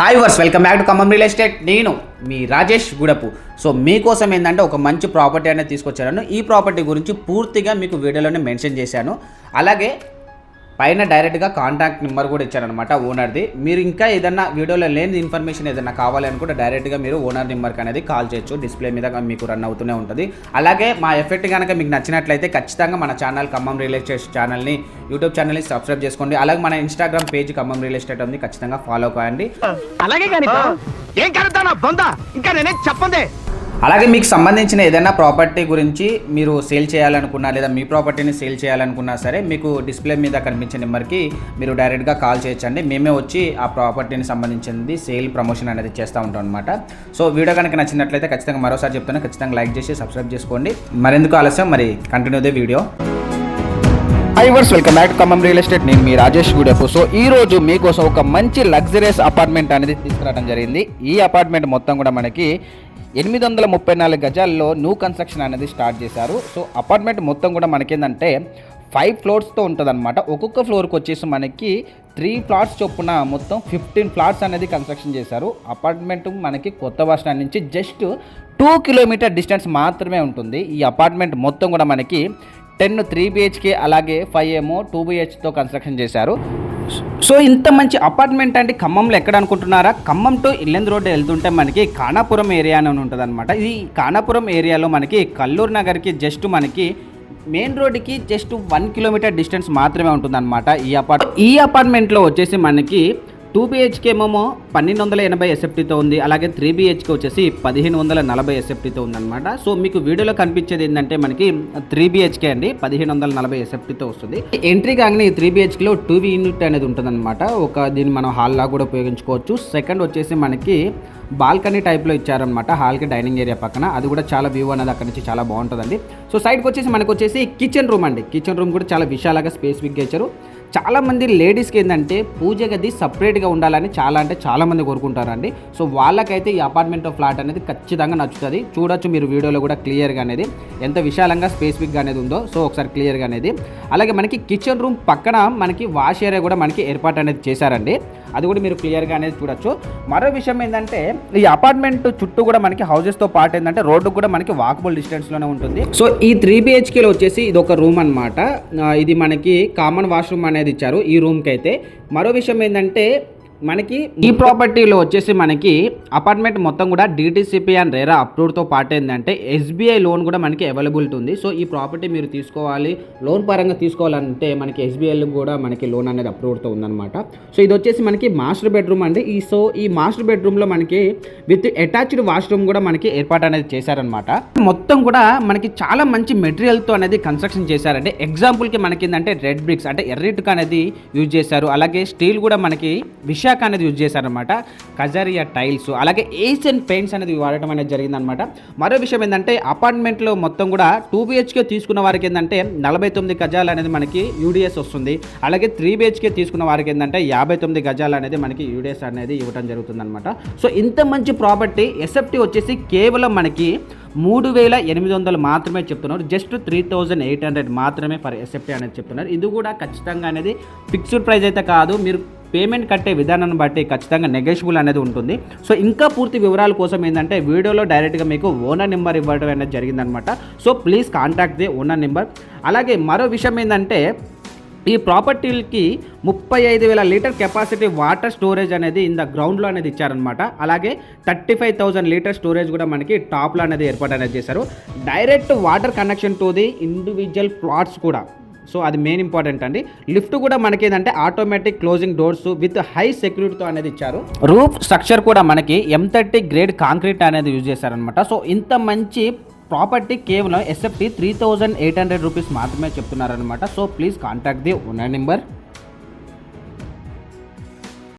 Hi viewers welcome back to Khammam real estate నేను మీ Rajesh Gudapu. So మీకోసం ఏంటంటే ఒక మంచి ప్రాపర్టీ అనేది తీసుకొచ్చాను ఈ ప్రాపర్టీ గురించి పూర్తిగా మీకు వీడియోలోనే మెన్షన్ చేశాను. అలాగే పైన డైరెక్ట్గా కాంటాక్ట్ నెంబర్ కూడా ఇచ్చారనమాట ఓనర్ది. మీరు ఇంకా ఏదన్నా వీడియోలో లేని ఇన్ఫర్మేషన్ ఏదైనా కావాలి అనుకుంటే డైరెక్ట్గా మీరు ఓనర్ నెంబర్కి అనేది కాల్ చేయొచ్చు. డిస్ప్లే మీద మీకు రన్ అవుతూనే ఉంటుంది. అలాగే మా ఎఫెక్ట్ కనుక మీకు నచ్చినట్లయితే ఖచ్చితంగా మన ఛానల్ ఖమ్మం రియల్ ఎస్టేట్ ఛానల్ని యూట్యూబ్ ఛానల్ని సబ్స్క్రైబ్ చేసుకోండి. అలాగే మన Instagram page Khammam real estate ఉంది. ఖచ్చితంగా ఫాలో కాయండి అలాగే కానీ ఏం కలుగుతా బొందా? ఇంకా నేనే చెప్పండి అలాగే మీకు సంబంధించిన ఏదైనా ప్రాపర్టీ గురించి మీరు సేల్ చేయాలనుకున్నా లేదా మీ ప్రాపర్టీని సేల్ చేయాలనుకున్నా సరే మీకు డిస్ప్లే మీద కనిపించే నెంబర్కి మీరు డైరెక్ట్గా కాల్ చేయొచ్చండి. మేమే వచ్చి ఆ ప్రాపర్టీని సంబంధించింది సేల్ ప్రమోషన్ అనేది చేస్తూ ఉంటాం అనమాట సో వీడియో కనుక నచ్చినట్లయితే ఖచ్చితంగా మరోసారి చెప్తాను ఖచ్చితంగా లైక్ చేసి సబ్స్క్రైబ్ చేసుకోండి. మరెందుకు ఆలస్యం? మరి continue the video. Hi viewers welcome back Khammam real estate నేను మీ రాజేష్ గుడెపు. సో ఈ రోజు మీకోసం ఒక మంచి లగ్జరియస్ అపార్ట్మెంట్ అనేది తీసుకురావడం జరిగింది. ఈ అపార్ట్మెంట్ మొత్తం కూడా మనకి ఎనిమిది వందల ముప్పై నాలుగు గజాల్లో న్యూ కన్స్ట్రక్షన్ అనేది స్టార్ట్ చేశారు. సో అపార్ట్మెంట్ మొత్తం కూడా మనకేందంటే ఫైవ్ ఫ్లోర్స్తో ఉంటుంది అనమాట ఒక్కొక్క ఫ్లోర్కి వచ్చేసి మనకి త్రీ ఫ్లాట్స్ చొప్పున మొత్తం ఫిఫ్టీన్ ఫ్లాట్స్ అనేది కన్స్ట్రక్షన్ చేశారు. అపార్ట్మెంట్ మనకి కొత్త బస్ స్టాండ్ నుంచి జస్ట్ టూ కిలోమీటర్ డిస్టెన్స్ మాత్రమే ఉంటుంది. ఈ అపార్ట్మెంట్ మొత్తం కూడా మనకి టెన్ త్రీ బిహెచ్కే అలాగే ఫైవ్ ఏమో టూ బిహెచ్తో కన్స్ట్రక్షన్ చేశారు. సో ఇంత మంచి అపార్ట్మెంట్ అంటే ఖమ్మంలో ఎక్కడ అనుకుంటున్నారా? ఖమ్మం టు ఇల్లెంద్ రోడ్ వెళ్తుంటే మనకి కానాపురం ఏరియా అని ఉంటుంది అనమాట ఈ కానాపురం ఏరియాలో మనకి కల్లూరు నగర్కి జస్ట్ మనకి మెయిన్ రోడ్డుకి జస్ట్ వన్ కిలోమీటర్ డిస్టెన్స్ మాత్రమే ఉంటుందన్నమాట ఈ అపార్ట్. ఈ అపార్ట్మెంట్లో వచ్చేసి మనకి టూ బిహెచ్కే ఏమో పన్నెండు వందల ఎనభై ఎస్ఎఫ్టీతో ఉంది. అలాగే త్రీ బిహెచ్కే వచ్చేసి పదిహేను వందల నలభై ఎస్ఎఫ్టీతో ఉందన్నమాట. సో మీకు వీడియోలో కనిపించేది ఏంటంటే మనకి త్రీ బిహెచ్కే అండి పదిహేను వందల నలభై ఎస్ఎఫ్టీతో వస్తుంది. ఎంట్రీ కాగానే ఈ త్రీ బిహెచ్కేలో టూ యూనిట్ అనేది ఉంటుందన్నమాట. ఒక దీన్ని మనం హాల్ లా కూడా ఉపయోగించుకోవచ్చు. సెకండ్ వచ్చేసి మనకి బాల్కనీ టైప్లో ఇచ్చారనమాట హాల్కి డైనింగ్ ఏరియా పక్కన. అది కూడా చాలా వ్యూ అనేది అక్కడ నుంచి చాలా బాగుంటుందండి. సో సైడ్కి వచ్చేసి మనకు వచ్చేసి కిచెన్ రూమ్ అండి. కిచెన్ రూమ్ కూడా చాలా విశాలంగా స్పేసిఫిక్గా ఇచ్చారు చాలామంది లేడీస్కి ఏంటంటే పూజ గది సపరేట్గా ఉండాలని చాలా అంటే చాలామంది కోరుకుంటారండి. సో వాళ్ళకైతే ఈ అపార్ట్మెంట్ ఫ్లాట్ అనేది ఖచ్చితంగా నచ్చుతుంది. చూడొచ్చు మీరు వీడియోలో కూడా క్లియర్గా అనేది ఎంత విశాలంగా స్పెసిఫిక్గా అనేది ఉందో. సో ఒకసారి క్లియర్గా అనేది. అలాగే మనకి కిచెన్ రూమ్ పక్కన మనకి వాష్ ఏరియా కూడా మనకి ఏర్పాటు అనేది చేశారండి. అది కూడా మీరు క్లియర్గా అనేది చూడొచ్చు. మరో విషయం ఏంటంటే ఈ అపార్ట్మెంట్ చుట్టూ కూడా మనకి హౌసెస్తో పాటు ఏంటంటే రోడ్డు కూడా మనకి వాకబుల్ డిస్టెన్స్లోనే ఉంటుంది. సో ఈ త్రీ బిహెచ్కేలో వచ్చేసి ఇది ఒక రూమ్ అనమాట ఇది మనకి కామన్ వాష్రూమ్ అనేది ఇచ్చారు ఈ రూమ్కి అయితే. మరో విషయం ఏంటంటే మనకి ఈ ప్రాపర్టీలో వచ్చేసి మనకి అపార్ట్మెంట్ మొత్తం కూడా డిటిసిపి అండ్ రేరా అప్రూవ్డ్తో పాటు ఏంటంటే ఎస్బీఐ లోన్ కూడా మనకి అవైలబిలిటీ ఉంది. సో ఈ ప్రాపర్టీ మీరు తీసుకోవాలి లోన్ పరంగా తీసుకోవాలంటే మనకి ఎస్బీఐలో కూడా మనకి లోన్ అనేది అప్రూవ్డ్తో ఉందన్నమాట. సో ఇది వచ్చేసి మనకి మాస్టర్ బెడ్రూమ్ అండి. ఈ సో ఈ మాస్టర్ బెడ్రూమ్లో మనకి విత్ అటాచ్డ్ వాష్రూమ్ కూడా మనకి ఏర్పాటు అనేది చేశారనమాట మొత్తం కూడా మనకి చాలా మంచి మెటీరియల్తో అనేది కన్స్ట్రక్షన్ చేశారంటే ఎగ్జాంపుల్కి మనకి ఏంటంటే రెడ్ బ్రిక్స్ అంటే ఎర్రిటుక అనేది యూజ్ చేశారు. అలాగే స్టీల్ కూడా మనకి ఇషాక్ అనేది యూజ్ చేశారనమాట కజరియా టైల్స్ అలాగే ఏషియన్ పెయింట్స్ అనేది వాడటం అనేది జరిగిందనమాట మరో విషయం ఏంటంటే అపార్ట్మెంట్లో మొత్తం కూడా టూ బిహెచ్కే తీసుకున్న వారికి ఏంటంటే నలభై తొమ్మిది గజాలు అనేది మనకి యూడిఎస్ వస్తుంది. అలాగే త్రీ బిహెచ్కే తీసుకున్న వారికి ఏంటంటే యాభై తొమ్మిది గజాలు అనేది మనకి యూడిఎస్ అనేది ఇవ్వడం జరుగుతుందనమాట సో ఇంత మంచి ప్రాపర్టీ ఎస్ఎఫ్టీ వచ్చేసి కేవలం మనకి మూడు వేల ఎనిమిది వందలు మాత్రమే చెప్తున్నారు. Just three thousand eight hundred మాత్రమే ఫర్ ఎస్ఎఫ్టీ అనేది చెప్తున్నారు. ఇది కూడా ఖచ్చితంగా అనేది ఫిక్స్డ్ ప్రైస్ అయితే కాదు. మీరు పేమెంట్ కట్టే విధానాన్ని బట్టి ఖచ్చితంగా నెగోషియబుల్ అనేది ఉంటుంది. సో ఇంకా పూర్తి వివరాల కోసం ఏంటంటే వీడియోలో డైరెక్ట్గా మీకు ఓనర్ నెంబర్ ఇవ్వడం అనేది జరిగిందనమాట. So please contact the owner number అలాగే మరో విషయం ఏంటంటే ఈ ప్రాపర్టీలకి ముప్పై ఐదు వేల లీటర్ కెపాసిటీ వాటర్ స్టోరేజ్ అనేది ఇన్ ద గ్రౌండ్లో అనేది ఇచ్చారనమాట. అలాగే thirty five thousand litre storage కూడా మనకి టాప్లో అనేది ఏర్పాటు అనేది చేశారు. Direct water connection to the individual flats కూడా. సో అది మెయిన్ ఇంపార్టెంట్ అండి. లిఫ్ట్ కూడా మనకి ఏంటంటే automatic closing doors with high సెక్యూరిటీతో అనేది ఇచ్చారు. రూఫ్ స్ట్రక్చర్ కూడా మనకి ఎం థర్టీ గ్రేడ్ కాంక్రీట్ అనేది యూజ్ చేశారనమాట సో ఇంత మంచి ప్రాపర్టీ కేవలం SFT three thousand eight hundred rupees మాత్రమే చెప్తున్నారనమాట so please contact the owner number